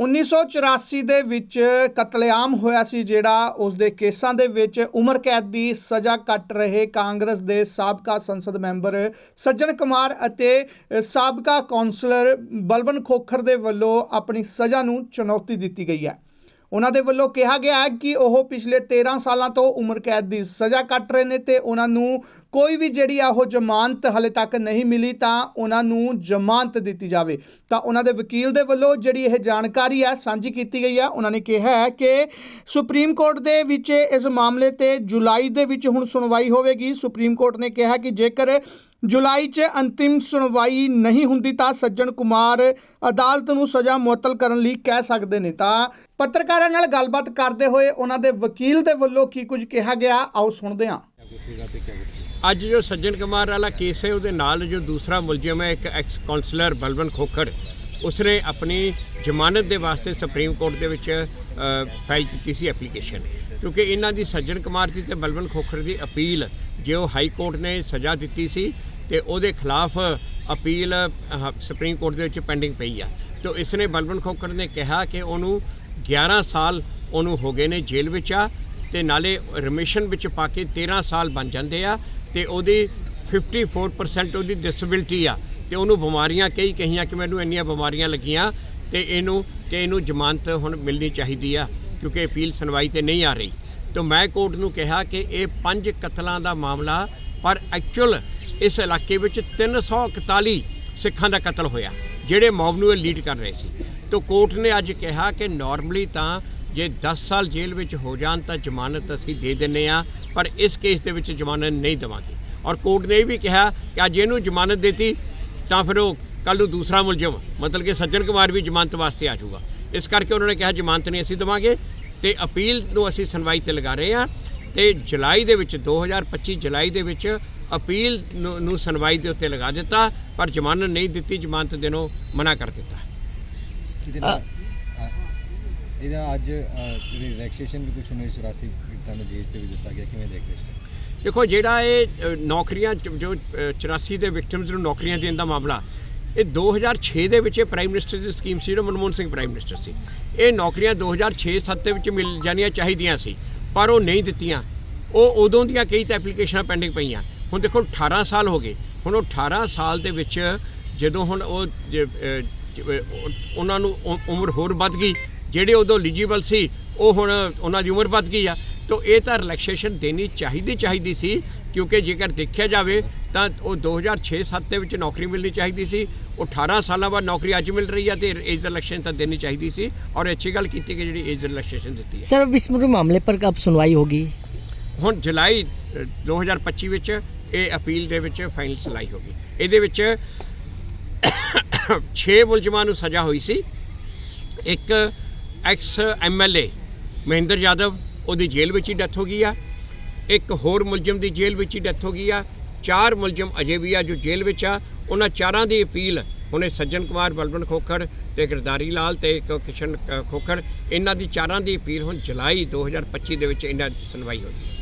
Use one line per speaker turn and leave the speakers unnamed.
1984 ਦੇ ਵਿੱਚ ਕਤਲੇਆਮ ਹੋਇਆ ਸੀ, ਜਿਹੜਾ ਉਸ ਦੇ ਕੇਸਾਂ ਦੇ ਵਿੱਚ ਉਮਰ ਕੈਦ ਦੀ ਸਜ਼ਾ ਕੱਟ ਰਹੇ ਕਾਂਗਰਸ ਦੇ ਸਾਬਕਾ ਸੰਸਦ ਮੈਂਬਰ ਸੱਜਣ ਕੁਮਾਰ ਅਤੇ ਸਾਬਕਾ ਕੌਂਸਲਰ ਬਲਬਨ ਖੋਖਰ ਦੇ ਵੱਲੋਂ ਆਪਣੀ ਸਜ਼ਾ ਨੂੰ ਚੁਣੌਤੀ ਦਿੱਤੀ ਗਈ ਹੈ। ਉਹਨਾਂ ਦੇ ਵੱਲੋਂ ਕਿਹਾ ਗਿਆ ਹੈ ਕਿ ਉਹ ਪਿਛਲੇ 13 ਸਾਲਾਂ ਤੋਂ ਉਮਰ ਕੈਦ ਦੀ ਸਜ਼ਾ ਕੱਟ ਰਹੇ ਨੇ ਤੇ ਉਹਨਾਂ ਨੂੰ ਕੋਈ ਵੀ ਜਿਹੜੀ ਆ ਉਹ ਜ਼ਮਾਨਤ ਹਲੇ ਤੱਕ ਨਹੀਂ ਮਿਲੀ ਤਾਂ ਉਹਨਾਂ ਨੂੰ ਜ਼ਮਾਨਤ ਦਿੱਤੀ ਜਾਵੇ। ਤਾਂ ਉਹਨਾਂ ਦੇ ਵਕੀਲ ਦੇ ਵੱਲੋਂ ਜਿਹੜੀ ਇਹ ਜਾਣਕਾਰੀ ਹੈ ਸਾਂਝੀ ਕੀਤੀ ਗਈ ਹੈ ਉਹਨਾਂ ਨੇ ਕਿਹਾ ਹੈ ਕਿ ਸੁਪਰੀਮ ਕੋਰਟ ਦੇ ਵਿੱਚ ਇਸ ਮਾਮਲੇ ਤੇ ਜੁਲਾਈ ਦੇ ਵਿੱਚ ਹੁਣ ਸੁਣਵਾਈ ਹੋਵੇਗੀ। ਸੁਪਰੀਮ ਕੋਰਟ ਨੇ ਕਿਹਾ ਕਿ ਜੇਕਰ ਜੁਲਾਈ 'ਚ ਅੰਤਿਮ ਸੁਣਵਾਈ ਨਹੀਂ ਹੁੰਦੀ ਤਾਂ ਸੱਜਣ ਕੁਮਾਰ ਅਦਾਲਤ ਨੂੰ ਸਜ਼ਾ ਮੁਅੱਤਲ ਕਰਨ ਲਈ ਕਹਿ ਸਕਦੇ ਨੇ। ਤਾਂ ਪੱਤਰਕਾਰਾਂ ਨਾਲ ਗੱਲਬਾਤ ਕਰਦੇ ਹੋਏ ਉਹਨਾਂ ਦੇ ਵਕੀਲ ਦੇ ਵੱਲੋਂ ਕੀ ਕੁਝ ਕਿਹਾ ਗਿਆ? ਆਓ ਸੁਣਦੇ ਹਾਂ।
ਅੱਜ ਜੋ ਸੱਜਣ ਕੁਮਾਰ ਵਾਲਾ ਕੇਸ ਹੈ ਉਹਦੇ ਨਾਲ ਜੋ ਦੂਸਰਾ ਮੁਲਜ਼ਮ ਹੈ ਇੱਕ ਐਕਸ ਕਾਉਂਸਲਰ ਬਲਵਨ ਖੋਖਰ ਉਸਨੇ ਆਪਣੀ ਜ਼ਮਾਨਤ ਦੇ ਵਾਸਤੇ ਸੁਪਰੀਮ ਕੋਰਟ ਦੇ ਵਿੱਚ ਫਾਈਲ ਕੀਤੀ ਸੀ ਐਪਲੀਕੇਸ਼ਨ ਕਿਉਂਕਿ ਇਹਨਾਂ ਦੀ ਸੱਜਣ ਕੁਮਾਰ ਦੀ ਤੇ ਬਲਵਨ ਖੋਖਰ ਦੀ ਅਪੀਲ ਜੇ ਉਹ ਹਾਈ ਕੋਰਟ ਨੇ ਸਜ਼ਾ ਦਿੱਤੀ ਸੀ ਤੇ ਉਹਦੇ ਖਿਲਾਫ ਅਪੀਲ ਅਹ, ਸੁਪਰੀਮ ਕੋਰਟ ਦੇ ਵਿੱਚ ਪੈਂਡਿੰਗ ਪਈ ਆ। ਤੇ ਇਸ ਨੇ ਬਲਵਨ ਖੋਖਰ ਨੇ ਕਿਹਾ ਕਿ ਉਹਨੂੰ 11 ਸਾਲ ਉਹਨੂੰ ਹੋ ਗਏ ਨੇ ਜੇਲ੍ਹ ਵਿੱਚ ਆ ਤੇ ਨਾਲੇ ਰਿਮਿਸ਼ਨ ਵਿੱਚ ਪਾ ਕੇ 13 ਸਾਲ ਬਣ ਜਾਂਦੇ ਆ ਤੇ ਉਹਦੀ 54% ਉਹਦੀ ਡਿਸੇਬਿਲਟੀ ਆ। ਤੇ ਉਹਨੂੰ ਬਿਮਾਰੀਆਂ, ਕਈ ਕਹੀਆਂ ਕਿ ਮੈਨੂੰ ਇੰਨੀਆਂ ਬਿਮਾਰੀਆਂ ਲੱਗੀਆਂ ਤੇ ਇਹਨੂੰ ਕਿ ਇਹਨੂੰ ਜ਼ਮਾਨਤ ਹੁਣ ਮਿਲਣੀ ਚਾਹੀਦੀ ਆ, ਕਿਉਂਕਿ ਅਪੀਲ ਸੁਣਵਾਈ ਤੇ ਨਹੀਂ ਆ ਰਹੀ। ਤਾਂ ਮੈਂ ਕੋਰਟ ਨੂੰ ਕਿਹਾ ਕਿ ਇਹ ਪੰਜ ਕਤਲਾਂ ਦਾ ਮਾਮਲਾ, ਪਰ ਐਕਚੁਅਲ ਇਸ ਇਲਾਕੇ ਵਿੱਚ 341 ਸਿੱਖਾਂ ਦਾ ਕਤਲ ਹੋਇਆ, ਜਿਹੜੇ ਮੌਬ ਨੂੰ ਇਹ ਲੀਡ ਕਰ ਰਹੇ ਸੀ। ਤਾਂ ਕੋਰਟ ਨੇ ਅੱਜ ਕਿਹਾ ਕਿ ਨਾਰਮਲੀ ਤਾਂ ਜੇ 10 ਸਾਲ ਜੇਲ੍ਹ ਵਿੱਚ ਹੋ ਜਾਣ ਤਾਂ ਜ਼ਮਾਨਤ ਅਸੀਂ ਦੇ ਦਿੰਨੇ ਆ ਪਰ ਇਸ ਕੇਸ ਦੇ ਵਿੱਚ ਜ਼ਮਾਨਤ ਨਹੀਂ ਦੇਵਾਂਗੇ। ਔਰ ਕੋਰਟ ਨੇ ਇਹ ਵੀ ਕਿਹਾ ਕਿ ਅੱਜ ਇਹਨੂੰ ਜ਼ਮਾਨਤ ਦਿੱਤੀ, ਤਾਂ ਫਿਰ ਉਹ ਕੱਲ ਨੂੰ ਦੂਸਰਾ ਮੁਲਜ਼ਮ, ਮਤਲਬ ਕਿ ਸੱਜਣ ਕੁਮਾਰ ਵੀ ਜ਼ਮਾਨਤ ਵਾਸਤੇ ਆ ਜਾਊਗਾ। ਇਸ ਕਰਕੇ ਉਹਨਾਂ ਨੇ ਕਿਹਾ ਜ਼ਮਾਨਤ ਨਹੀਂ ਅਸੀਂ ਦੇਵਾਂਗੇ ਤੇ ਅਪੀਲ ਨੂੰ ਅਸੀਂ ਸੁਣਵਾਈ ਤੇ ਲਗਾ ਰਹੇ ਹਾਂ ਤੇ ਜੁਲਾਈ ਦੇ ਵਿੱਚ 2025 ਜੁਲਾਈ ਦੇ ਵਿੱਚ ਅਪੀਲ ਨੂੰ ਨੂੰ ਸੁਣਵਾਈ ਦੇ ਉੱਤੇ ਲਗਾ ਦਿੱਤਾ, ਪਰ ਜ਼ਮਾਨਤ ਨਹੀਂ ਦਿੱਤੀ, ਜ਼ਮਾਨਤ ਦੇਣੋਂ ਮਨਾ ਕਰ ਦਿੱਤਾ।
ਇਹਦਾ ਅੱਜ ਜਿਹੜੀ ਰਿਲੈਕਸੇਸ਼ਨ ਵੀ ਕੁਝ 1984 ਪੀੜਤਾਂ ਨੂੰ ਜੇਲ੍ਹ ਤੇ ਵੀ ਦਿੱਤਾ ਗਿਆ ਕਿਵੇਂ ਦੇਖਦੇ ਇਸ
ਦੇਖੋ ਜਿਹੜਾ ਇਹ ਨੌਕਰੀਆਂ ਜੋ ਅ, 84 ਦੇ ਵਿਕਟਿਮਸ ਨੂੰ ਨੌਕਰੀਆਂ ਦੇਣ ਦਾ ਮਾਮਲਾ ਇਹ 2006 ਦੇ ਵਿੱਚ ਇਹ ਪ੍ਰਾਈਮ ਮਿਨਿਸਟਰ ਦੀ ਸਕੀਮ ਸੀ ਜਿਹੜਾ ਮਨਮੋਹਨ ਸਿੰਘ ਪ੍ਰਾਈਮ ਮਿਨਿਸਟਰ ਸੀ। ਇਹ ਨੌਕਰੀਆਂ 2006-7 ਦੇ ਵਿੱਚ ਮਿਲ ਜਾਣੀਆਂ ਚਾਹੀਦੀਆਂ ਸੀ ਪਰ ਉਹ ਨਹੀਂ ਦਿੱਤੀਆਂ। ਉਹ ਉਦੋਂ ਦੀਆਂ ਕਈ ਤਾਂ ਐਪਲੀਕੇਸ਼ਨਾਂ ਪੈਂਡਿੰਗ ਪਈਆਂ। ਹੁਣ ਦੇਖੋ 18 ਸਾਲ ਹੋ ਗਏ। ਹੁਣ ਉਹ 18 ਸਾਲ ਦੇ ਵਿੱਚ ਜਦੋਂ ਹੁਣ ਉਹ ਉਹਨਾਂ ਨੂੰ ਉਮਰ ਹੋਰ ਵੱਧ ਗਈ ਜਿਹੜੇ ਉਦੋਂ ਐਲੀਜੀਬਲ ਸੀ ਉਹ ਹੁਣ ਉਹਨਾਂ ਦੀ ਉਮਰ ਵੱਧ ਗਈ ਆ। ਤਾਂ ਇਹ ਤਾਂ ਰਿਲੈਕਸੇਸ਼ਨ ਦੇਣੀ ਚਾਹੀਦੀ ਚਾਹੀਦੀ ਸੀ ਕਿਉਂਕਿ ਜੇਕਰ ਦੇਖਿਆ ਜਾਵੇ ਤਾਂ ਉਹ 2006-7 ਦੇ ਵਿੱਚ ਨੌਕਰੀ ਮਿਲਣੀ ਚਾਹੀਦੀ ਸੀ। ਉਹ 18 ਸਾਲਾਂ ਬਾਅਦ ਨੌਕਰੀ ਅੱਜ ਮਿਲ ਰਹੀ ਆ ਤੇ ਏਜ ਰਿਲੈਕਸੇਸ਼ਨ ਤਾਂ ਦੇਣੀ ਚਾਹੀਦੀ ਸੀ। ਔਰ ਅੱਛੀ ਗੱਲ ਕੀਤੀ ਕਿ ਜਿਹੜੀ ਏਜ ਰਿਲੈਕਸੇਸ਼ਨ ਦਿੱਤੀ ਹੈ
ਸਰ ਇਸ ਮਾਮਲੇ ਪਰ ਕਬ ਸੁਣਵਾਈ ਹੋਗੀ?
ਹੁਣ ਜੁਲਾਈ 2025 ਵਿੱਚ ਇਹ ਅਪੀਲ ਦੇ ਵਿੱਚ ਫਾਈਨਲ ਸੁਣਾਈ ਹੋਗੀ। ਇਹਦੇ ਵਿੱਚ ਛੇ ਮੁਲਜ਼ਮਾਂ ਨੂੰ ਸਜ਼ਾ ਹੋਈ ਸੀ। ਇੱਕ ਐਕਸ ਐਮਐਲਏ ਮਹਿੰਦਰ ਯਾਦਵ, ਉਹਦੀ ਜੇਲ੍ਹ ਵਿੱਚ ਹੀ ਡੈਥ ਹੋ ਗਈ ਆ। ਇੱਕ ਹੋਰ ਮੁਲਜ਼ਮ ਦੀ ਜੇਲ੍ਹ ਵਿੱਚ ਹੀ ਡੈਥ ਹੋ ਗਈ ਆ। ਚਾਰ ਮੁਲਜ਼ਮ ਅਜੇ ਵੀ ਆ ਜੋ ਜੇਲ੍ਹ ਵਿੱਚ ਆ। ਉਹਨਾਂ ਚਾਰਾਂ ਦੀ ਅਪੀਲ ਹੁਣੇ ਸੱਜਣ ਕੁਮਾਰ ਬਲਵਨ ਖੋਖਰ ਤੇ ਗਰਦਾਰੀ ਲਾਲ ਤੇ ਇੱਕ ਕਿਸ਼ਨ ਖੋਖੜ, ਇਹਨਾਂ ਦੀ ਚਾਰਾਂ ਦੀ ਅਪੀਲ ਹੁਣ ਜੁਲਾਈ 2025 ਦੇ ਵਿੱਚ ਇਹਨਾਂ ਦੀ ਸੁਣਵਾਈ ਹੋਈ